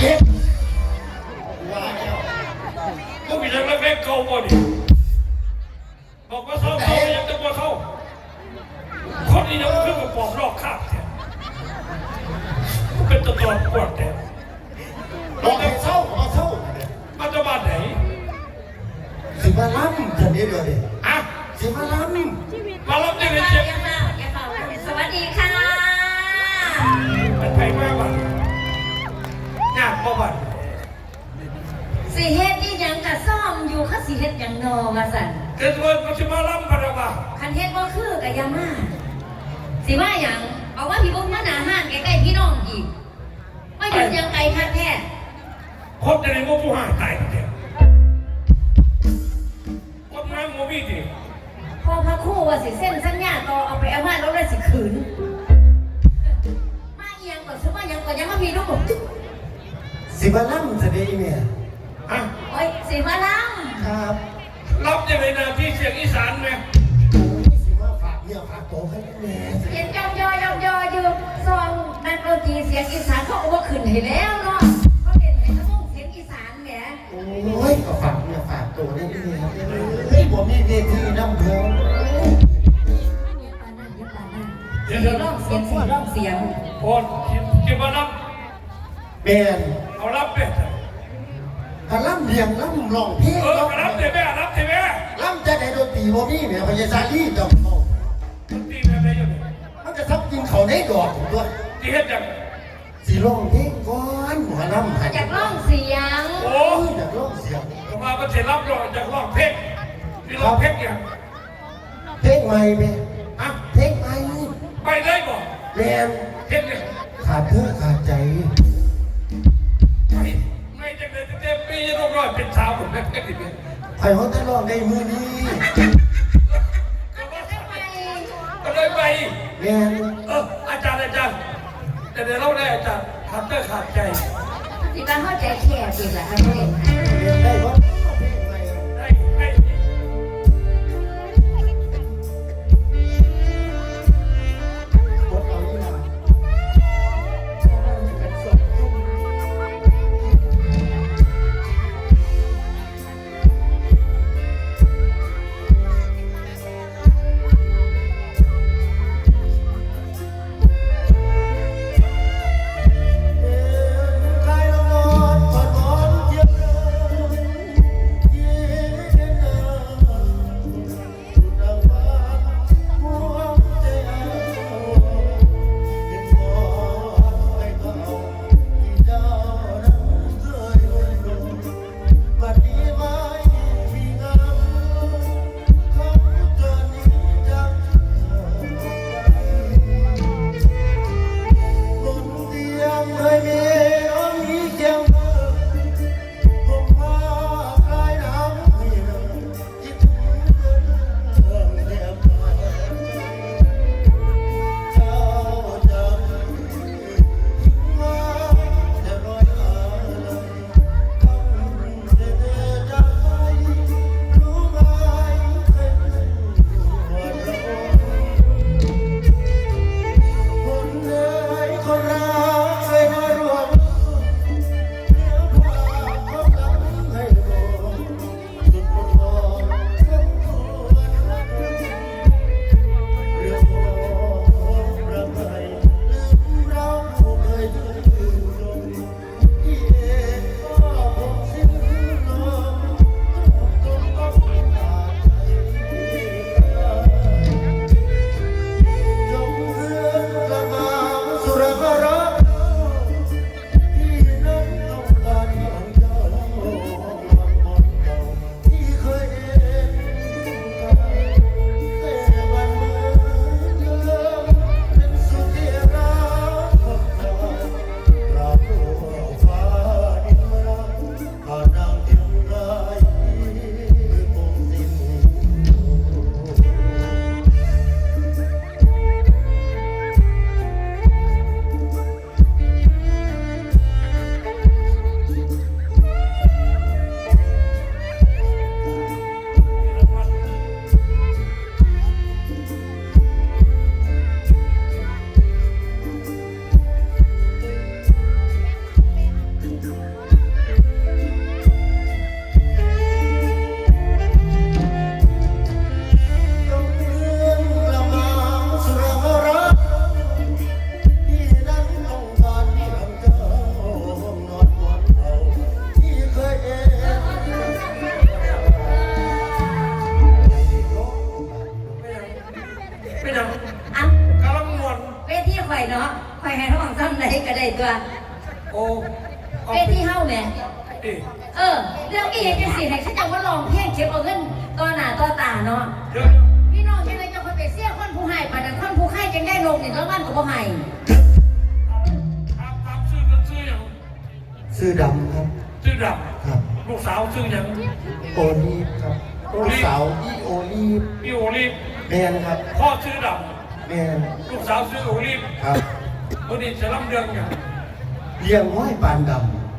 เจ็บว่าแล้วมึงมียังเล็กๆเก่าบ่ดิบอกว่าเขาเขายังจะว่าเขาคนนี้ยังขึ้นกับปอบรอกข้างแท้เป็นตัวตนกวดแท้บอกให้เศร้าก็เศร้ามาจากบ้านไหนสิมาล้ำทันนี้เดียวดิอะสิมาล้ม บ่บ้านสิเฮ็ดนี่ยังกะซ่อมอยู่ค่ะสิเฮ็ดหยังนอว่าสั่นเกิดวันก็จะมารับพนักงานคันเฮ็ดบ่คือกะอยามาสิว่าหยังเอาว่าพี่บุ้งมาหน้าห้านใกล้ๆพี่น้องอีกมาอยู่ยังไกลคักแท้คนจะได้ว่าผู้หายตายกันเถอะคนงานโมบี้ดิพอพระครู่ว่าสิเส้นสัญญาต่อเอาไปเอามาแล้วได้สิขืนมาเอียงก่อนซุว่าหยังก่อนยังมาพี่ลูกำ สิมาล้ำทันนี้เนี่ยอะโอ้ยสิมาล้ครับรับยังไงนาที่เสียงอีสานไหมโอ้ยสิมาฝากเนี่ยฝากตัวให้แม่ำเย็นจอมยอยอมยออยู่ซองนักดนตรีเสียงอีสานเขาเอาว่าขึ้นให้แล้วเนาะเขาเล่นให้กระพงเสียงอีสานแหมโอ้ยก็ฝากเนี่ยฝากตัวได้แม่เฮ้ยผมมีเวทีน้ำเพลิงเย็บปานนั่นเย็บปานนั่นเสียงร้องเสียงเสียงร้องเสียง คนที่มารับ แม่นเอารับเป็ด ถ้าล้ำเรียงล้ำร้องเพลงเออรับเถอะแม่รับเถอะแม่ล้ำจะได้ดนตรีบ่มีแม่พญาซาลีดอกเขามันตีแม่ได้ยังไงมันจะทับกินเขาในดอกผมด้วยที่เฮ็ดจังสิร้องเพลงก่อนหัวล้ำหันอยากร้องเสียงโอ้โอ้ยอยากร้องเสียงมาประเทศรับรองจากร้องเพลงที่ร้องเพลงเนี่ยเพลงใหม่แม่อะเพลงใหม่ไปได้บ่แม่นเพลงเนี่ยขาดเธอขาดใจไปไม่จัง เลยเต็มปีจะต้องร้อยเป็นสาวผมแม่แค่ติดเนี่ยไอ้เขาจะร้องในมือนี้ก็เลยไปแม่นเอออาจารย์อาจารย์แต่เดี๋ยวเราได้อาจารย์ขาดเตอร์ขาดใจสิบ้าเข้าใจแค่เพียงละครับเพื่อนเรียนได้ว่า ชื่อดำครับ ชื่อดครับำลูกสาวชื่ออย่างโอลีฟครับลูกสาวอีโอลีฟพี่โอลิฟแมนครับพ่อชื่อดแมนำลูกสาวชื่อโอลิฟครับ วันนี้จะรับเรื่องกันเลี้ยงห้อยปานด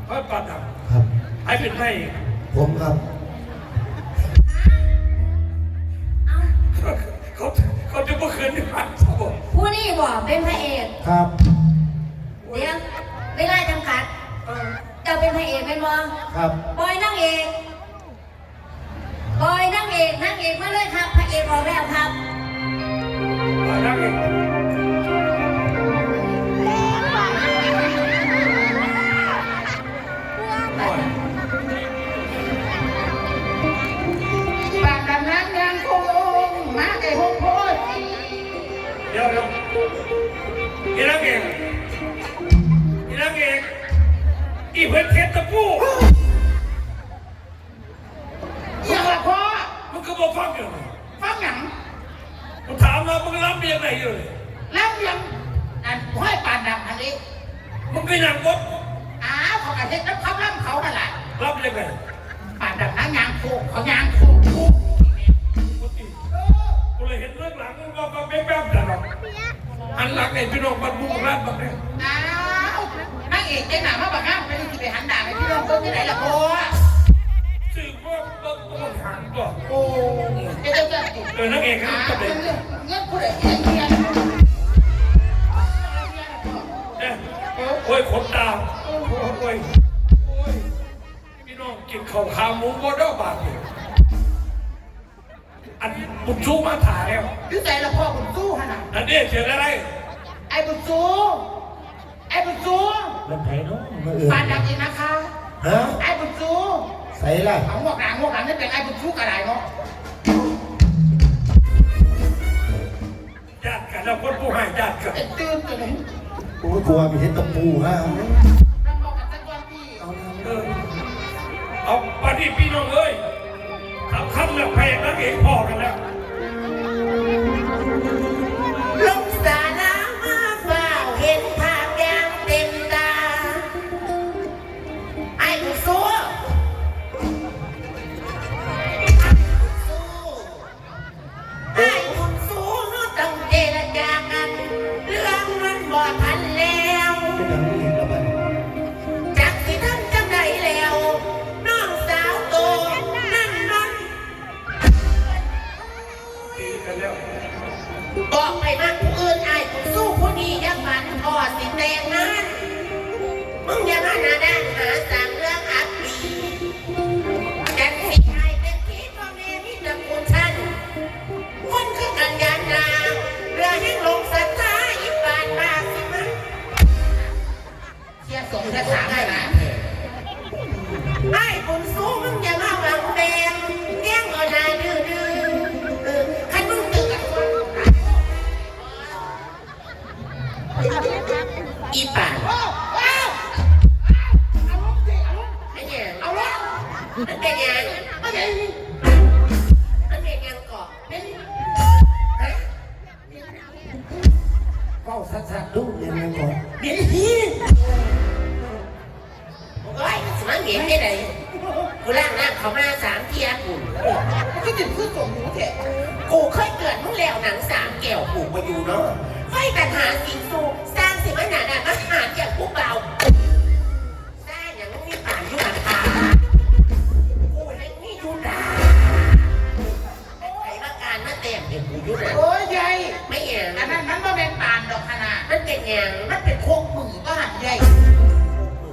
เฮ้ยปัดดำครับำให้เป็นให้ผมครับเอ้าเขาเขาจะเมื่อคืนนี่ผ่านเขาบอกผู้นี่บ่เป็นพระเอก ครับ เดี๋ยวเวลาจำกัด เออเจ้าเป็นพระเอกเป็นบ่ครับ บอยนั่งเอกบอยนั่งเอกนั่งเอกมาเลยครับ พระเอกออกแล้วครับมาดังเองโอ้ยปากกำลังยังคงมาไอ้หงโพดเดี๋ยวเดี๋ยวอีนังเอง อีเพื่อนเพชรตะปูอย่าละพ่อมึงก็บอกฟังอยู่ฟังหยังกูถามมามึงรับเรียนไหนอยู่เลยแล้วยังอันห้อยปานดำอันนี้มึงก็ยังบดอ้าวเขากระเทศน้ำเขาล่ำเขานั่นแหละรับเรียนไหนปานดำนั่งยางโคกเขายางโคกโคกกูตีกูเลยเห็นเรื่องหลังมึงก็ก็แป๊บๆแต่หรอกอันหลังไอ้พี่น้องมันบุกร้านบักเนี่ยอ้าวนั่ง เอกเจ๊หนามาบักห้ามไปดูสิไปหันด่าไปพี่น้องเบิ้งที่ไหนล่ะพ่อสื่อว่าเบิ้งต้องหันก่อนโอ้เจ๊เจ๊เจ๊เออนักเอกก็อ้าต้องเด็กเงี้ยพูดอะไรเงี้ยเงียนโอ้ยขนตาโอ้ยโอ้ยพี่น้องกินข้าวขาหมูก็ได้บาทเลยอันบุญชูมาถ่ายแล้วพี่ใจละพ่อบุญสู้ขนาดอันนี้เสียงอะไรไอ้บุญสู้ ไอ้บุญสู้มันไผเนาะมาเอื่นปานดำอีกนะคะฮะไอ้บุญสู้ใส่ล่ะเอางวกหลังงวกหลังนี่เป็นไอ้บุญสู้กระไรเนาะญาติกันแล้วคนผู้ให้ญาติกันไอ้ตื่นกันเลยโอ้ยกลัวมีเห็นตะปูฮะเราบอกกันสักวันพี่เอาละเออเอาปฏิพี่น้องเอ้ยทำคำแล้วแพ้นักเอกพอกันแล้ว เรือให้ลงสัทธาอีปานมากสิมันเสียสงฆ์จะถาได้ไหมไอ้บุญสูงมึงอย่ามาหวังแดงแง่งเอาหน้ดื้อดื้อเออให้มึงตื่นกับคนอีป่า ยังก่อนเดี๋ยวนี้โอ้ยสมังเห็นได้ไหนกูล่างน้ำเขามาสามเทียกูมันก็จะพูดส่งหนูเถอะกูเคยเกิดมึงแล้วหนังสามแก้วกูมาอยู่เนาะไฟกันหาสิงสูสร้างสิมันหนาดานมาหาแก้วกูเบา มันเป็นหยังมันเป็นโคกมือบ้านใหญ่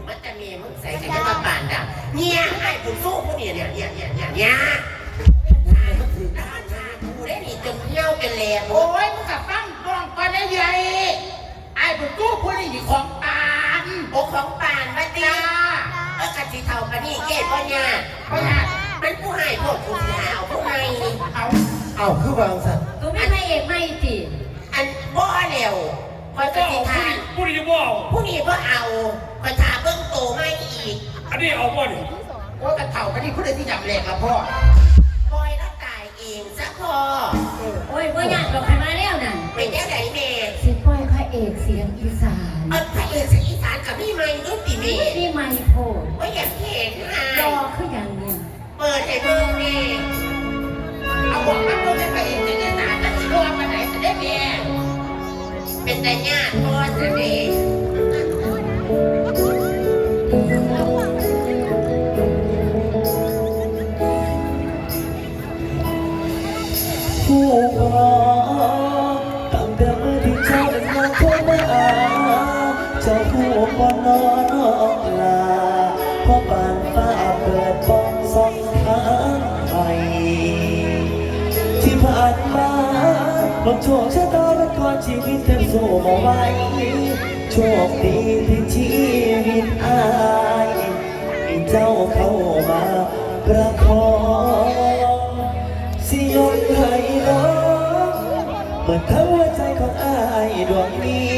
มันจะมีมึงใส่กันจะมาป่านดาเนี่ยไอ้กูสู้พวกเนี่ยเนี่ยเนี่ยเนี่ยเนี่ยเนี่ยด้านหน้ากูได้หนีจนเหี้ยวเป็นแหลมโอ้ยมึงกับฟังดองกันได้ใหญ่ไอ้บุญตู้ผู้นี้ของปานโอ้ของป่านมาตีจ้าเออกะสิเท่ากันนี่เกศพ่อเนี่ยเพราะงั้นเป็นผู้ให้พวกผู้เสียเอาผู้ให้เอาเอ้าคือวางสัตว์กูไม่ให้เอกไม่สิอันบ่แล้วพ คอยจะสิทานผู้นี้บ่เอาผู้นี้ก็เอาคอยถาเบิ้งโตไม่อีก อันนี้เอาบ่ดิโอ้กระเถ่ากันนี่ผู้ใดที่จับแหลกละพ่อคอยรับตายเองซะพอโอ้ยว่าอยากดอกใครมาแล้วนั่นเป็นยังไงแม่สิป้อยพระเอกเสียงอีสานเอาพระเอกเสียงอีสานกับพี่ไม่ด้วยปีเมย์พี่ไมโครว่าอยากเห็นหารอคืออย่างเนี้ยเปิดให้เบิ้งแม่เอาบอกมาเบิ้งให้พระเอกเสียงอีสานนั่นชัวร์มาไหนจะได้แม่ เป็นแต่ญาติพ่อเสด็จผู้ครองตั้งแต่เมื่อที่เจ้าเดินมาเข้ามาเจ้าผู้ปนอนลาเพราะบานฟ้าเปิดป้องสองทางไปที่ผ่านมาลมโชคชะตา เป็นก่อนชีวิตเต็มสู้มาไว้โชคดีที่ชีวิตอายเจ้าเข้ามาประคองสิยกให้น้องเหมือนทั้งหัวใจของอายดวงนี้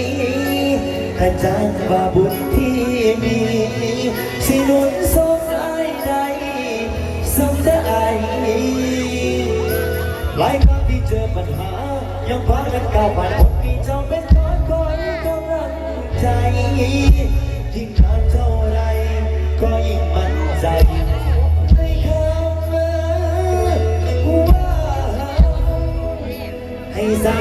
ขจังว่าบุญที่มีสิหนุนส่งอายได้สมได้หลายครั้งที่เจอปัญหา ยังพักันก้าวผ่านคนมีเจ้าเป็นคอคอยกำลังใจ ยิ่งนานเท่าไรก็ยิ่งมั่นใจในคำว่าให้สา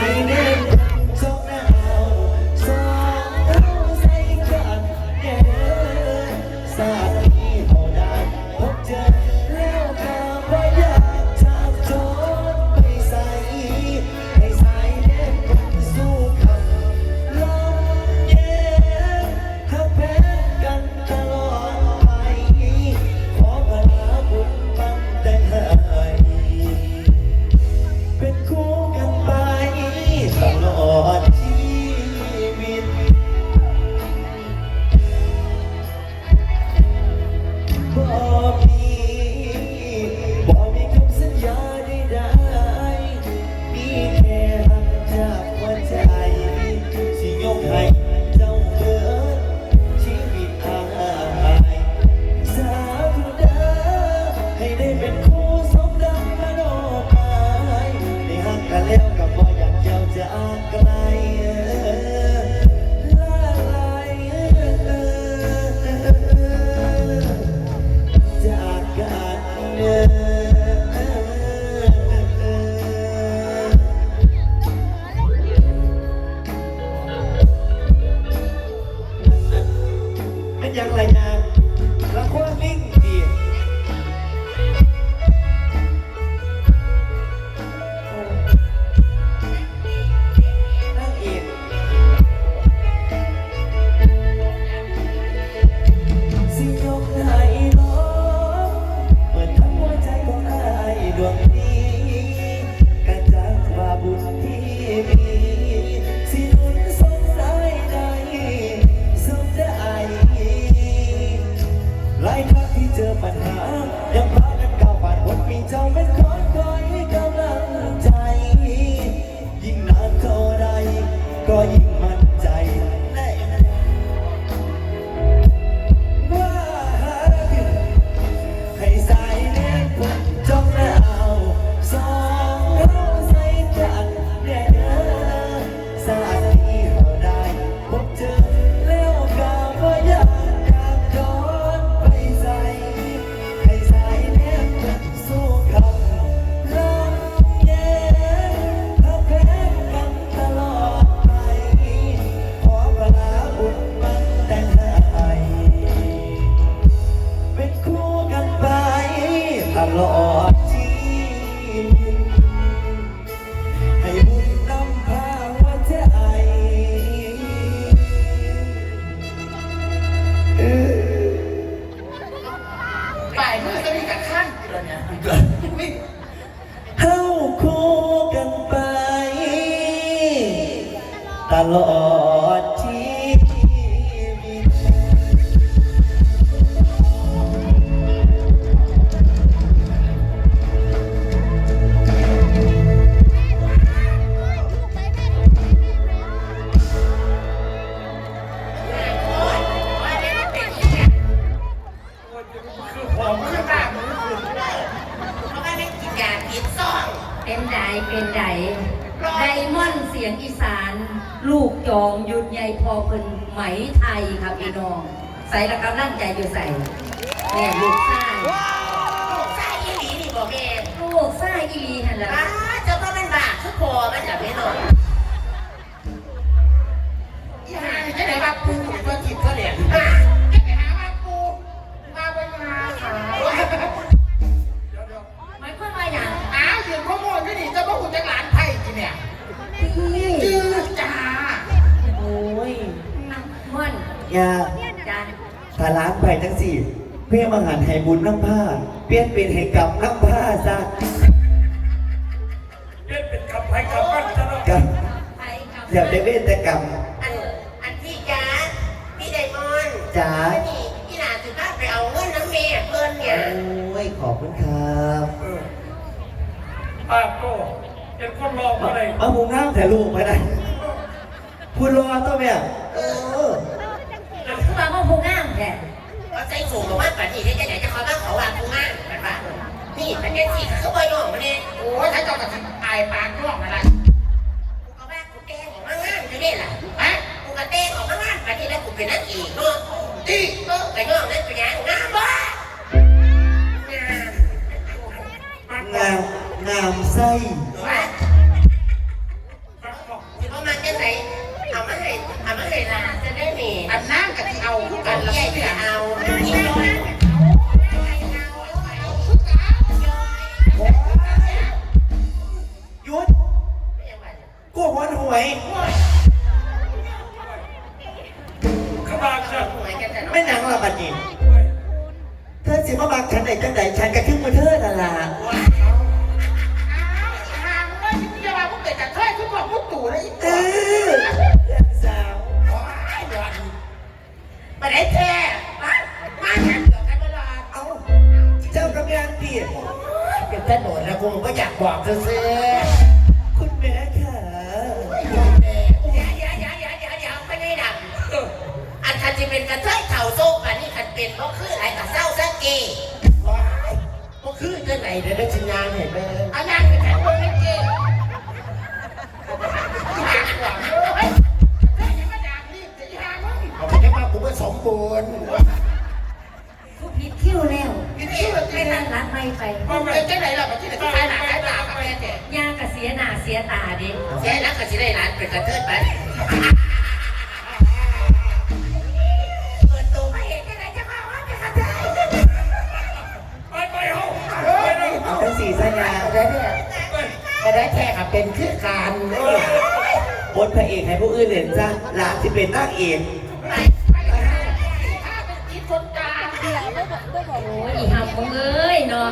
ำลังใจอยู่ใส่ เพื่อมาหันให้บุญน้ำผ้า เปลี่ยนเป็นให้กับน้ำผ้าซะเล่นเป็นกับไผ่กับปั้นซะเนาะกับไปกับอย่าได้เวทแต่กรรมอันอันที่จ้าพี่ไดมอนด์จ๋านี่พี่หนาสุภาไปเอาเงินน้ำเมย์เพื่นเนี่ยโอ้ยขอบคุณครับเออป้าโตเป็นคนรองอะไรมาหุงน้ำแต่ลูกมาได้พูดรอตัวแม่เออ คือว่าเขาพูงามแท้ ว่าใจสูงกว่ามันป่ะนี่จะไหนจะเขาบ้างเขาวางกูมากแบบว่านี่มันเป็นสิ่เขาบ่อยองมาเนี่ยโอ้ยถ้าเจ้ากับอายปากร่องอะไรกูก็ว่ากูแกล้งออกมาง่านอยู่นี่แหละฮะกูก็แกล้งออกมาง่านป่ะนี่แล้วกูเป็นนักอีกเนาะอีเออไปน้องนั่นเป็นยังงามบ้งามงามงามไส้ กูก็อยากบอกเธอเซิคุณแม่ค่ะเดี๋ยวเดี๋ยวเดี๋ยวเดี๋ยวเดี๋ยวเดี๋ยวไม่ได้ดังอันคันจะเป็นกระเทยเข่าโซ่กันนี่คันเป็นเพราะคืออะไรกับเศร้าสักกีก็คือจะไหนเดี๋ยวได้ชิญญาเห็นไหมเอางานไปแข่งคนเล่นเกมอยากหวังเลยเฮ้ยยังมาด่ารีบจะยามึงเอาไปแค่มากูก็สมบูรณ์ทุกพิษคิ้วแล้ว ไม่นั่งรักไม่ไปมันเป็นจังไหนล่ะมันที่ไหนที่ใครหนาใครตากับแม่เจ๊ย่างกะเสียหน้าเสียตาดิแค่นั้นก็จะได้ร้านเป็นกระเทยไปเปิดตัวมาเห็นยังไงจะมาว่าเป็นกระเทยไปไปเฮาเอาทั้งสี่สัญญาได้เนี่ยก็ได้แค่กับเป็นคือการบทพระเอกให้ผู้อื่นเห็นจ้ะหลานที่เป็นนางเอก อ้ยอีหำมึงเอ้ยเนาะ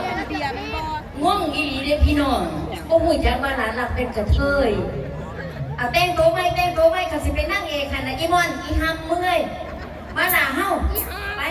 ง่วงอีหลีเด้อพี่น้องโอ้หูจักมาหลานหลับเป็นกระเทยเอาแต่งโตไว้แต่งโตไว้ก็สิไปนั่งเอกหันน่ะอีมอนอีหำมึงเอ้ยมาด่าเฮาไป